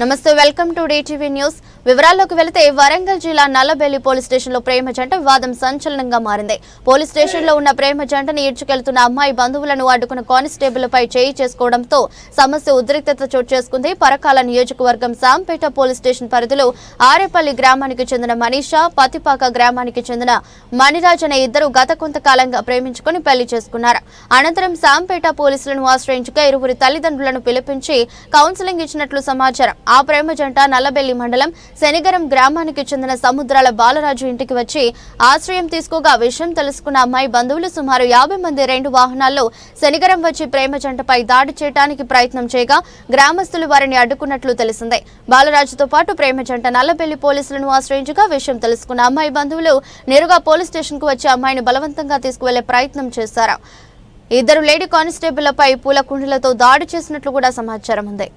నమస్తే welcome to DTV news. వివరాల్లోకి వెళితే వరంగల్ జిల్లా నల్లబెల్లి పోలీస్ స్టేషన్లో ప్రేమ జంట వివాదం సంచలనంగా మారింది. పోలీస్ స్టేషన్లో ఉన్న ప్రేమ జంటను ఈడ్చుకెళ్తున్న అమ్మాయి బంధువులను అడ్డుకున్న కానిస్టేబుల్పై చేయి చేసుకోవడంతో సమస్య ఉద్రిక్తత చోటు చేసుకుంది. పరకాల నియోజకవర్గం సాంపేట పోలీస్ స్టేషన్ పరిధిలో ఆరేపల్లి గ్రామానికి చెందిన మనీషా పతిపాక గ్రామానికి చెందిన మణిరాజ్ అనే ఇద్దరు గత కొంతకాలంగా ప్రేమించుకుని పెళ్ళి చేసుకున్నారు. అనంతరం సాంపేట పోలీసులను ఆశ్రయించగా ఇరువురి తల్లిదండ్రులను పిలిపించి కౌన్సిలింగ్ ఇచ్చినట్లు సమాచారం. ఆ ప్రేమ జంట నల్లబెల్లి మండలం శనిగరం గ్రామానికి చెందిన సముద్రాల బాలరాజు ఇంటికి వచ్చి ఆశ్రయం తీసుకోగా విషయం తెలుసుకున్న అమ్మాయి బంధువులు సుమారు యాభై మంది రెండు వాహనాల్లో శనిగరం వచ్చి ప్రేమ జంటపై దాడి చేయడానికి ప్రయత్నం చేయగా గ్రామస్తులు వారిని అడ్డుకున్నట్లు తెలిసిందే. బాలరాజుతో పాటు ప్రేమ జంట నల్లబెల్లి పోలీసులను ఆశ్రయించగా విషయం తెలుసుకున్న అమ్మాయి బంధువులు నేరుగా పోలీస్ స్టేషన్కు వచ్చి అమ్మాయిని బలవంతంగా తీసుకువెళ్ళే ప్రయత్నం చేశారు. ఇద్దరు లేడీ కానిస్టేబుళ్ళపై పూల కుండలతో దాడి చేసినట్లు కూడా సమాచారం ఉంది.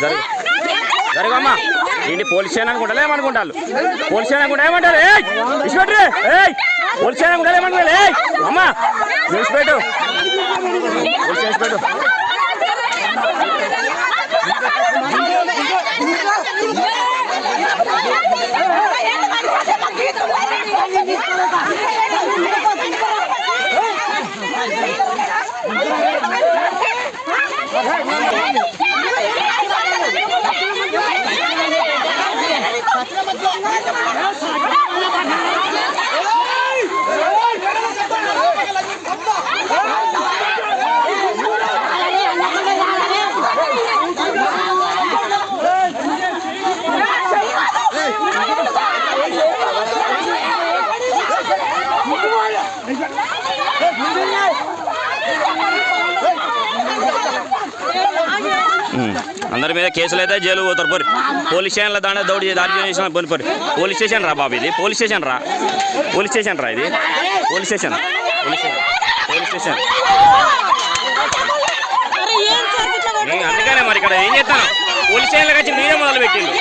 జరుగు. జరుగు దీన్ని పోలీస్ స్టేషన్ అనుకుంటా ఏమనుకుంటారు పోలీస్ స్టేషన్ అనుకుంటా ఏమంటారు? ఏయ్ విడిచిపెట్టు ఏయ్ పోలీస్ స్టేషన్ అనుకుంటా ఏమనుకుంటారు ఏయ్ అమ్మా విడిచిపెట్టు పోలీస్ స్టేషన్ పెట్టు ఉమ్. అందరి మీద కేసులు అయితే జైలు పోతారు. పోరి. పోలీస్ స్టేషన్లో దాని దౌడి దాడి చేసిన పోని పోరి. పోలీస్ స్టేషన్ రా బాబు ఇది. పోలీస్ స్టేషన్ రా. పోలీస్ స్టేషన్ రా ఇది. Police station. Police station. Police station. అందుకనే మరి ఇక్కడ ఏం చేస్తాను పోలీస్ స్టేషన్లోకి వచ్చి మీరే మొదలు పెట్టిండు